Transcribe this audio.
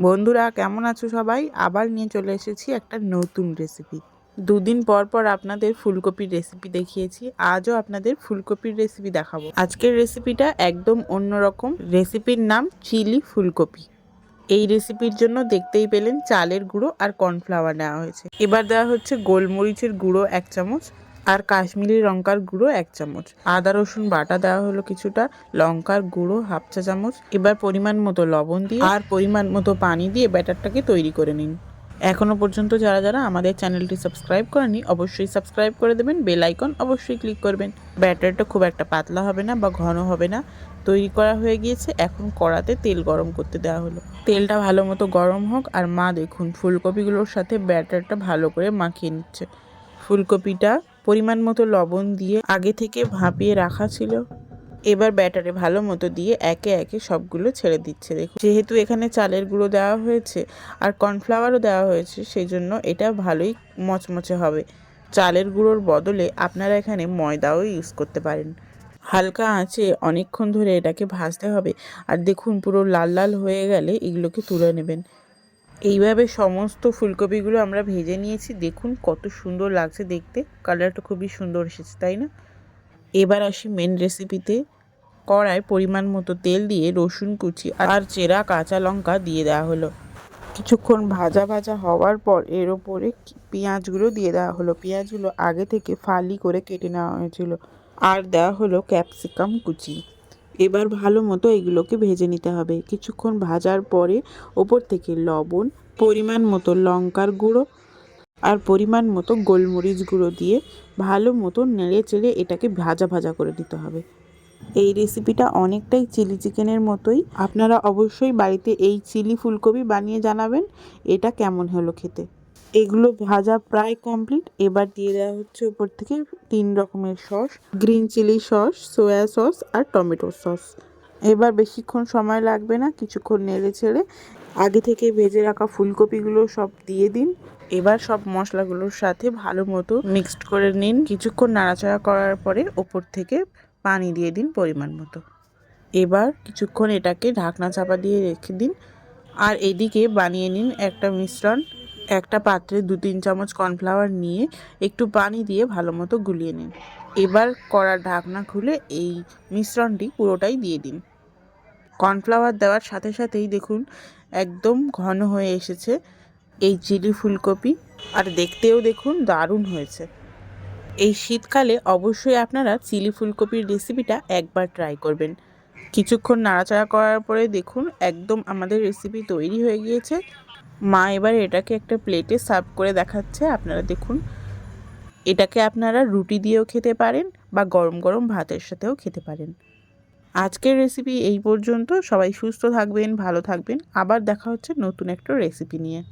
বন্ধুরা, কেমন আছো সবাই? আবার নিয়ে চলে এসেছি একটা নতুন রেসিপি দুদিন পর পর আপনাদের ফুলকপির রেসিপি দেখিয়েছি। আজও আপনাদের ফুলকপির রেসিপি দেখাবো। আজকের রেসিপিটা একদম অন্যরকম। রেসিপির নাম চিলি ফুলকপি। এই রেসিপির জন্য দেখতেই পেলেন চালের গুঁড়ো আর কর্নফ্লাওয়ার নেওয়া হয়েছে। এবার দেওয়া হচ্ছে গোলমরিচের গুঁড়ো এক চামচ। আর কাশ্মীরি লঙ্কার গুঁড়ো এক চামচ। আদা, রসুন বাটা দেওয়া হলো কিছুটা, লঙ্কার গুঁড়ো হাফ চা চামচ। এবার পরিমাণ মতো লবণ দিয়ে আর পরিমাণ মতো পানি দিয়ে ব্যাটারটাকে তৈরি করে নিন। এখনও পর্যন্ত যারা যারা আমাদের চ্যানেলটি সাবস্ক্রাইব করেনি অবশ্যই সাবস্ক্রাইব করে দেবেন, বেল আইকন অবশ্যই ক্লিক করবেন। ব্যাটারটা খুব একটা পাতলা হবে না বা ঘন হবে না। তৈরি করা হয়ে গিয়েছে, এখন কড়াতে তেল গরম করতে দেওয়া হলো। তেলটা ভালো মতো গরম হোক আর মা দেখুন, ফুলকপিগুলোর সাথে ব্যাটারটা ভালো করে মাখিয়ে নিচ্ছে। ফুলকপিটা পরিমাণ মতো লবণ দিয়ে আগে থেকে ভাপিয়ে রাখা ছিল। এবার ব্যাটারে ভালো মতো দিয়ে একে একে সবগুলো ছেড়ে দিচ্ছে। দেখুন, যেহেতু এখানে চালের গুঁড়ো দেওয়া হয়েছে আর কর্নফ্লাওয়ারও দেওয়া হয়েছে সেই জন্য এটা ভালোই মচমচে হবে। চালের গুঁড়োর বদলে আপনারা এখানে ময়দাও ইউজ করতে পারেন। হালকা আঁচে অনেকক্ষণ ধরে এটাকে ভাজতে হবে। আর দেখুন, পুরো লাল লাল হয়ে গেলে এগুলোকে তুলে নেবেন। এইভাবে সমস্ত ফুলকপিগুলো আমরা ভেজে নিয়েছি। দেখুন কত সুন্দর লাগছে দেখতে। কালারটা খুবই সুন্দর এসেছে, তাই না? এবার আসি মেন রেসিপিতে কড়ায় পরিমাণ মতো তেল দিয়ে রসুন কুচি আর চেরা কাঁচা লঙ্কা দিয়ে দেওয়া হলো। কিছুক্ষণ ভাজা ভাজা হওয়ার পর এর ওপরে পেঁয়াজগুলো দিয়ে দেওয়া হলো। পেঁয়াজগুলো আগে থেকে ফালি করে কেটে নেওয়া হয়েছিল। আর দেওয়া হলো ক্যাপসিকাম কুচি। এবার ভালো মতো এগুলোকে ভেজে নিতে হবে। কিছুক্ষণ ভাজার পরে ওপর থেকে লবণ, পরিমাণ মতো লঙ্কার গুঁড়ো আর পরিমাণ মতো গোলমরিচ গুঁড়ো দিয়ে ভালো মতো নেড়ে চেড়ে এটাকে ভাজা ভাজা করে দিতে হবে। এই রেসিপিটা অনেকটাই চিলি চিকেনের মতোই। আপনারা অবশ্যই বাড়িতে এই চিলি ফুলকপি বানিয়ে জানাবেন, এটা কেমন হলো খেতে। এগুলো ভাজা প্রায় কমপ্লিট এবার দিয়ে দেওয়া হচ্ছে উপর থেকে তিন রকমের sauce green chilli sauce soya sauce আর টমেটো সস এবার বেশিক্ষণ সময় লাগবে না, কিছুক্ষণ নেড়ে ছেড়ে। আগে থেকে ভেজে রাখা ফুলকপিগুলো সব দিয়ে দিন। এবার সব মশলাগুলোর সাথে ভালো মতো মিক্সড করে নিন। কিছুক্ষণ নাড়াচাড়া করার পরে ওপর থেকে পানি দিয়ে দিন পরিমাণ মতো। এবার কিছুক্ষণ এটাকে ঢাকনা চাপা দিয়ে রেখে দিন। আর এদিকে বানিয়ে নিন একটা মিশ্রণ। একটা পাত্রে দু তিন চামচ কর্নফ্লাওয়ার নিয়ে একটু পানি দিয়ে ভালো মতো গুলিয়ে নিন। এবার কড়ার ঢাকনা খুলে এই মিশ্রণটি পুরোটাই দিয়ে দিন। কর্নফ্লাওয়ার দেওয়ার সাথে সাথেই দেখুন, একদম ঘন হয়ে এসেছে এই চিলি ফুলকপি। আর দেখতেও দেখুন, দারুণ হয়েছে। এই শীতকালে অবশ্যই আপনারা চিলি ফুলকপির রেসিপিটা একবার ট্রাই করবেন। কিছুক্ষণ নাড়াচাড়া করার পরে দেখুন, একদম আমাদের রেসিপি তৈরি হয়ে গিয়েছে। মা এবার এটাকে একটা প্লেটে সার্ভ করে দেখাচ্ছে। আপনারা দেখুন, এটাকে আপনারা রুটি দিয়েও খেতে পারেন বা গরম গরম ভাতের সাথেও খেতে পারেন। আজকের রেসিপি এই পর্যন্ত। সবাই সুস্থ থাকবেন, ভালো থাকবেন। আবার দেখা হচ্ছে নতুন একটা রেসিপি নিয়ে।